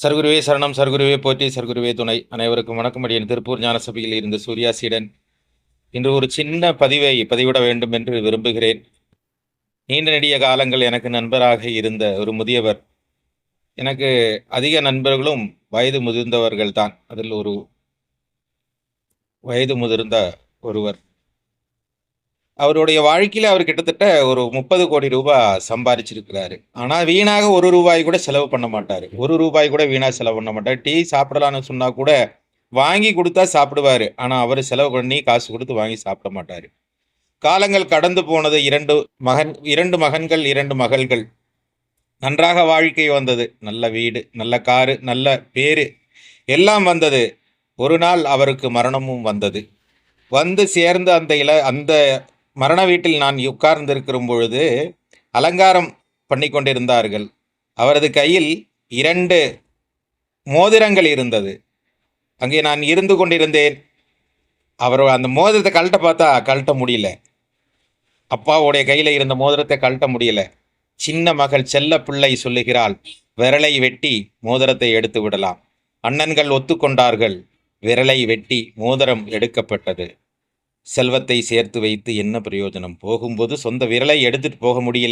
சர்க்குருவே சரணம் சர்க்குருவே போற்றி சர்க்குருவே துணை. அனைவருக்கும் வணக்கம். அடியன் திருப்பூர் ஞானசபையில் இருந்த இருந்து சூர்யா இன்று ஒரு சின்ன பதிவை பதிவிட வேண்டும் என்று விரும்புகிறேன். நீண்ட நெடிய காலங்கள் எனக்கு நண்பராக இருந்த ஒரு முதியவர். எனக்கு அதிக நண்பர்களும் வயது முதிர்ந்தவர்கள் தான் அதில் ஒரு வயது முதிர்ந்த ஒருவர். அவருடைய வாழ்க்கையில் அவர் கிட்டத்தட்ட ஒரு முப்பது கோடி ரூபாய் சம்பாரிச்சிருக்கிறாரு. ஆனால் வீணாக ஒரு ரூபாய் கூட செலவு பண்ண மாட்டார். ஒரு ரூபாய் கூட வீணாக செலவு பண்ண மாட்டார். டீ சாப்பிடலான்னு சொன்னால் கூட வாங்கி கொடுத்தா சாப்பிடுவார். ஆனால் அவர் செலவு பண்ணி காசு கொடுத்து வாங்கி சாப்பிட மாட்டார். காலங்கள் கடந்து போனது இரண்டு மகன் இரண்டு மகன்கள் இரண்டு மகள்கள். நன்றாக வாழ்க்கை வந்தது. நல்ல வீடு நல்ல காரு நல்ல பேரு எல்லாம் வந்தது. ஒரு நாள் அவருக்கு மரணமும் வந்தது. வந்து சேர்ந்து அந்த இல அந்த மரண வீட்டில் நான் உட்கார்ந்திருக்கிற பொழுது அலங்காரம் பண்ணி கொண்டிருந்தார்கள் அவரது கையில் இரண்டு மோதிரங்கள் இருந்தது. அங்கே நான் இருந்து கொண்டிருந்தேன். அவர் அந்த மோதிரத்தை கழட்ட பார்த்தா கழட்ட முடியல. அப்பாவுடைய கையில் இருந்த மோதிரத்தை கழட்ட முடியல. சின்ன மகள் செல்ல பிள்ளை சொல்லுகிறாள் விரலை வெட்டி மோதிரத்தை எடுத்து விடலாம். அண்ணன்கள் ஒத்துக்கொண்டார்கள். விரலை வெட்டி மோதிரம் எடுக்கப்பட்டது. செல்வத்தை சேர்த்து வைத்து என்ன பிரயோஜனம்? போகும்போது சொந்த விரலை எடுத்துட்டு போக முடியல.